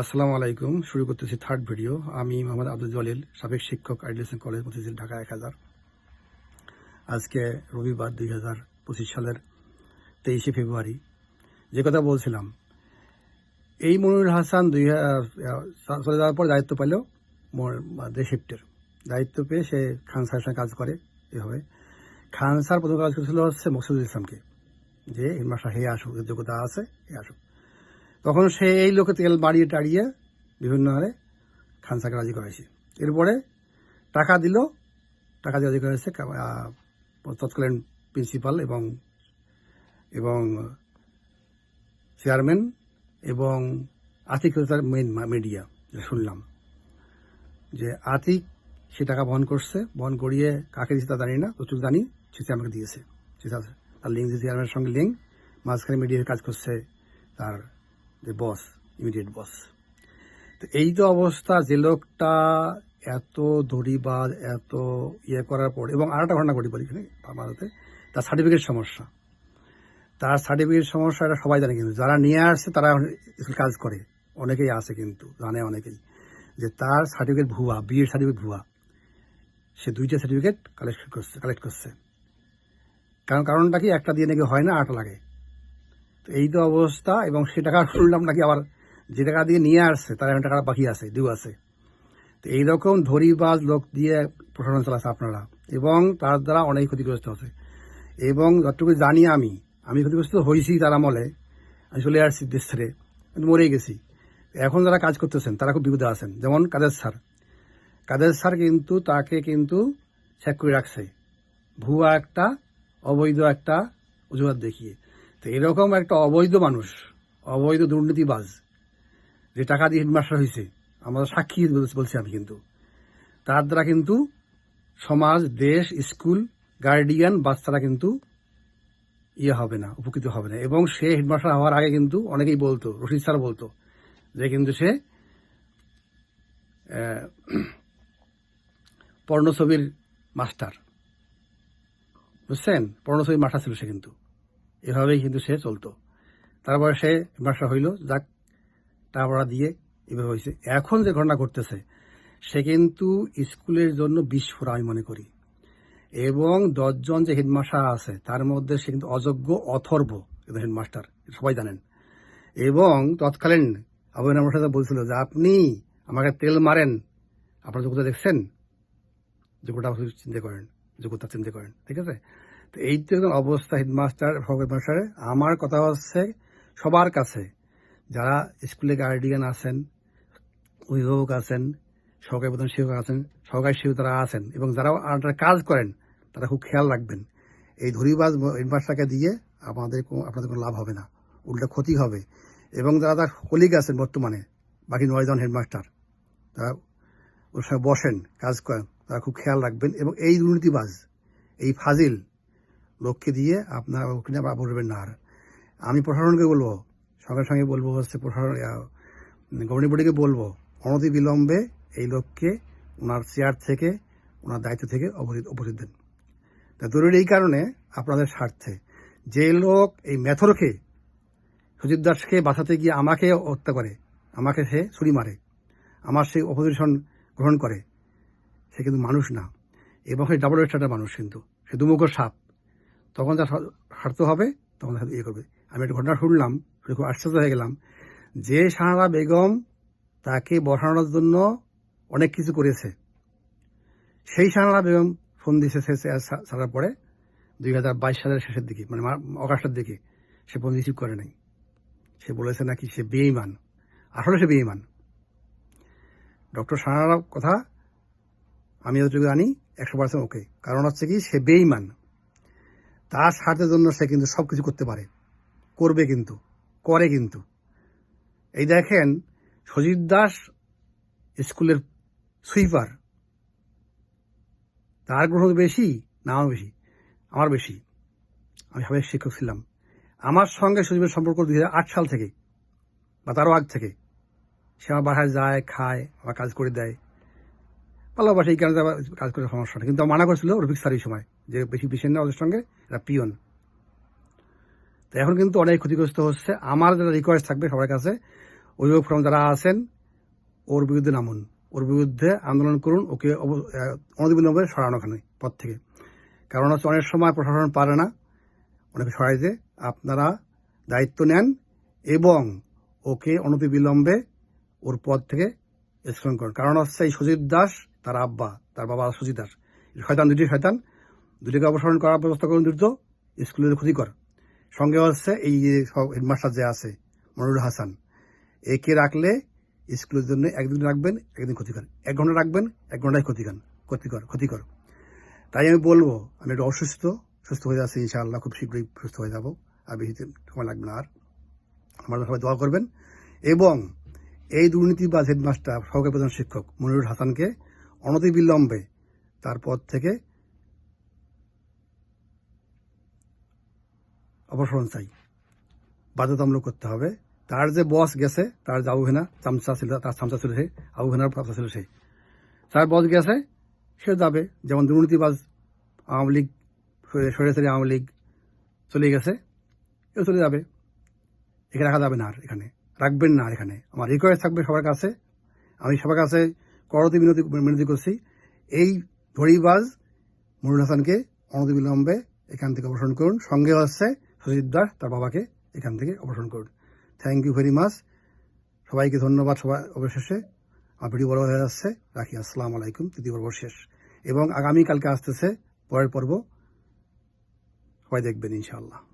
আসসালামু আলাইকুম, শুরু করতেছি থার্ড ভিডিও আমি মোহাম্মদ আব্দুল জলিল, সাবেক শিক্ষক আইডিয়াসন কলেজ মতিঝিল, ঢাকা এক হাজার। আজকে রবিবার দুই হাজার পঁচিশ সালের তেইশে ফেব্রুয়ারি। যে কথা বলছিলাম, এই মনিরুল হাসান দুই চলে যাওয়ার পর দায়িত্ব পেল ডে শিফটের দায়িত্ব পেয়ে সে খান স্যারের সঙ্গে কাজ করে এভাবে। খান স্যার প্রথম কাজ করেছিল হচ্ছে মকসুদুল ইসলামকে, যে হিমাশা হে আসুক, যোগ্যতা আছে, হে আসুক। তখন সে এই লোকে তেল বাড়িয়ে টাড়িয়ে বিভিন্ন হারে খানসাকে রাজি করাইছে। এরপরে টাকা দিল, টাকা দিয়ে রাজি করাইছে কা- তৎকালীন প্রিন্সিপাল এবং এবং চেয়ারম্যান এবং আতিক হচ্ছে তার মেন মিডিয়া শুনলাম। যে আতিক সে টাকা বহন করছে, বহন করিয়ে কাকে দিয়েছে তা জানি না প্রচুর জানি, সে আমাকে দিয়েছে। সে তার- তার লিঙ্ক দিয়েছে চেয়ারম্যানের সঙ্গে লিঙ্ক মাঝখানে মিডিয়ার কাজ করছে তার যে বস ইমিডিয়েট বস তো এই তো অবস্থা, যে লোকটা এত দড়িবাজ এত ইয়ে করার পর, এবং আর একটা ঘটনা ঘটি বলি ভারতে, তার সার্টিফিকেট সমস্যা। তার সার্টিফিকেট সমস্যা, এটা সবাই জানে কিন্তু। যারা নিয়ে আসছে তারা স্কুল কাজ করে। অনেকেই আছে কিন্তু, জানে অনেকেই। যে তার সার্টিফিকেট ভুয়া, বিয়ের সার্টিফিকেট ভুয়া। সে দুইটা সার্টিফিকেট কালেক্ট করছে কালেক্ট করছে। কারণ কারণটা কি? একটা দিয়ে নাকি হয় না আটটা লাগে। তো এই তো অবস্থা, এবং সে টাকা শুনলাম নাকি আবার যে টাকা দিয়ে নিয়ে আসছে, তার এখন টাকা বাকি আছে ডিউ আছে। তো এইরকম ধরিবাজ লোক দিয়ে প্রশাসন চালাচ্ছে আপনারা, এবং তার দ্বারা অনেক ক্ষতিগ্রস্ত হচ্ছে। এবং যতটুকু জানি আমি আমি ক্ষতিগ্রস্ত হয়েছি তার আমলে, আমি চলে আসছি দেশ ছেড়ে, কিন্তু মরেই গেছি। এখন যারা কাজ করতেছেন, তারা খুব বিপদে আছেন, যেমন কাদের স্যার। কাদের স্যার কিন্তু, তাকে কিন্তু চেক করে রাখছে। ভুয়া একটা, অবৈধ একটা অজুহাত দেখিয়ে। তো এরকম একটা অবৈধ মানুষ, অবৈধ দুর্নীতিবাজ, যে টাকা দিয়ে হেডমাস্টার হয়েছে আমাদের সাক্ষী বলছি- আমি কিন্তু। তার দ্বারা কিন্তু সমাজ, দেশ, স্কুল, গার্ডিয়ান বাচ্চারা কিন্তু ইয়ে হবে না, উপকৃত হবে না। এবং সে হেডমাস্টার হওয়ার আগে কিন্তু অনেকেই বলতো, রশিদ স্যার বলতো, যে কিন্তু সে পর্ণছবির মাস্টার। বুঝছেন? পর্ণছবির মাস্টার ছিল সে কিন্তু। এভাবেই কিন্তু সে চলতো। তারপরে সে মাস্টার হইল, যাক টাকা দিয়ে এভাবে হয়েছে। এখন যে ঘটনা ঘটতেছে, সে কিন্তু স্কুলের জন্য বিস্ফোরা আমি মনে করি। এবং দশজন যে হেডমাস্টার আছে, তার মধ্যে সে কিন্তু অযোগ্য, অথর্ব হেডমাস্টার, সবাই জানেন। এবং তৎকালীন আবুল আমার সাথে বলছিল যে, আপনি আমাকে তেল মারেন, আপনার যোগ্যতা দেখছেন? যোগ্যতা চিন্তা করেন, যোগ্যতা চিন্তা করেন, ঠিক আছে? তো এই তো অবস্থা হেডমাস্টার হেডমাস্টারে আমার কথা হচ্ছে সবার কাছে, যারা স্কুলে গার্ডিয়ান আছেন, অভিভাবক আছেন, সহকারী প্রধান শিক্ষক আছেন, সহকারী শিক্ষক তারা আছেন এবং যারা আন্ডারে কাজ করেন, তারা খুব খেয়াল রাখবেন। এই ধরিবাজ হেডমাস্টারকে দিয়ে আমাদের আপনাদের কোনো লাভ হবে না, উল্টো ক্ষতি হবে। এবং যারা তার কলিগ আছেন বর্তমানে, বাকি নয়জন হেডমাস্টার, তারা ওর সঙ্গে বসেন, কাজ করেন, তারা খুব খেয়াল রাখবেন। এবং এই দুর্নীতিবাজ, এই ফাজিল লোককে দিয়ে আপনারা ওখানে আবার বলবেন না আর। আমি প্রশাসনকে বলব সঙ্গে সঙ্গে বলব, হচ্ছে প্রশাসন গভর্নিং বডিকে বলব, অনতি বিলম্বে এই লোককে ওনার চেয়ার থেকে, ওনার দায়িত্ব থেকে অপসারিত অপসারিত দেন। তা জরুরি এই কারণে আপনাদের স্বার্থে যে লোক এই মেথরকে, সুজিত দাসকে বাঁচাতে গিয়ে আমাকে হত্যা করে, আমাকে সে ছুরি মারে, আমার সেই অপোজিশন গ্রহণ করে, সে কিন্তু মানুষ না। এবং সে ডাবল স্টার্টার মানুষ কিন্তু, সে দুমুখো সাপ। তখন তার স্বার্থ হবে, তখন তার ইয়ে করবে। আমি একটা ঘটনা শুনলাম শুনে খুব আশ্চর্য হয়ে গেলাম, যে সাহারা বেগম তাকে বসানোর জন্য অনেক কিছু করেছে। সেই সাহারা বেগম ফোন দিয়েছে সে- ছাড়ার পরে দুই হাজার বাইশ সালের শেষের দিকে মানে অগাস্টের দিকে। সে ফোন রিসিভ করে নাই। সে বলেছে নাকি সে বেইমান আসলে সে বেইমান ডক্টর সাহারার কথা আমি যতটুকু জানি, একশো পার্সেন্ট ওকে। কারণ হচ্ছে কি, সে বেইমান তার স্বার্থের জন্য সে কিন্তু সব কিছু করতে পারে। করবে কিন্তু, করে কিন্তু। এই দেখেন, সজিত দাস স্কুলের সুইপার। তার গ্রহণ বেশি না আমার বেশি আমার বেশি। আমি সাবেক শিক্ষক ছিলাম। আমার সঙ্গে সজীবের সম্পর্ক দু হাজার আট সাল থেকে, বা তারও আগ থেকে। সে আমার বাসায় যায়, খায়, আমার কাজ করে দেয়। ভালোবাসে এই কারণে কাজ করে সমস্যা নেই। কিন্তু মানা করেছিল রফিক স্যার এই সময় যে বেশি বেশি না ওদের সঙ্গে এরা পিয়ন। তো এখন কিন্তু অনেক ক্ষতিগ্রস্ত হচ্ছে। আমার যারা রিকোয়েস্ট থাকবে সবার কাছে অভিভাবক ফোরাম যারা আছেন ওর বিরুদ্ধে নামুন। ওর বিরুদ্ধে আন্দোলন করুন ওকে আহ, সরানো ওখানে পদ থেকে। কারণ হচ্ছে অনেক সময় প্রশাসন পারে না অনেকে সরাইতে আপনারা দায়িত্ব নেন এবং ওকে অনতিবিলম্বে ওর পদ থেকে স্খলন করেন। কারণ হচ্ছে এই সুজিত দাস তার আব্বা, তার বাবা দাস শয়তান দুটি শয়তান। দুটিকে অপসারণ করার ব্যবস্থা করুন দ্রুত, স্কুলের ক্ষতিকর। সঙ্গে হচ্ছে এই যে হেডমাস্টার যে আছে, মনিরুল হাসান, একে রাখলে স্কুলের জন্য একদিন রাখবেন, একদিন ক্ষতিকর। এক ঘণ্টা রাখবেন, এক ঘন্টায় ক্ষতিকর ক্ষতিকর ক্ষতিকর। তাই আমি বলব, আমি একটু অসুস্থ, সুস্থ হয়ে যাচ্ছি ইনশাআল্লাহ, খুব শীঘ্রই সুস্থ হয়ে যাব, আর বেশি সময় লাগবে না আর। আমার সবাই দোয়া করবেন। এবং এই দুর্নীতিবাজ হেডমাস্টার, সহকারী প্রধান শিক্ষক মনিরুল হাসানকে অনতিবিলম্বে। তার পদ থেকে অপসারণ চাই। বাধ্যতামূলক করতে হবে। তার যে বস গেছে, তার যে আবু হেনা, চামচা ছিল, তার চামচা ছিল সে, আবু হেনার চামচা ছিল সে। তার বস গেছে, সে যাবে। যেমন দুর্নীতিবাজ আওয়ামী লীগ সরেসারি আওয়ামী লীগ চলে গেছে এও চলে যাবে। এখানে রাখা যাবে না আর এখানে। রাখবেন না আর এখানে। আমার রিকোয়েস্ট থাকবে সবার কাছে। আমি সবার কাছে করতি বিনতি বিনতি করছি। এই ধরিবাজ মনুল হাসানকে অনতিবিলম্বে এখান থেকে অপসারণ করুন। সঙ্গে হচ্ছে সুজিত দাস, তার বাবাকে এখান থেকে অপসারণ করুন। থ্যাংক ইউ ভেরি মাচ সবাইকে ধন্যবাদ সবাই অবশেষে। আমার ভিডিও বড় হয়ে যাচ্ছে। রাখি। আসসালাম আলাইকুম। তৃতীয় পর্ব শেষ। এবং আগামীকালকে আসতেছে পরের পর্ব। সবাই দেখবেন, ইনশাআল্লাহ।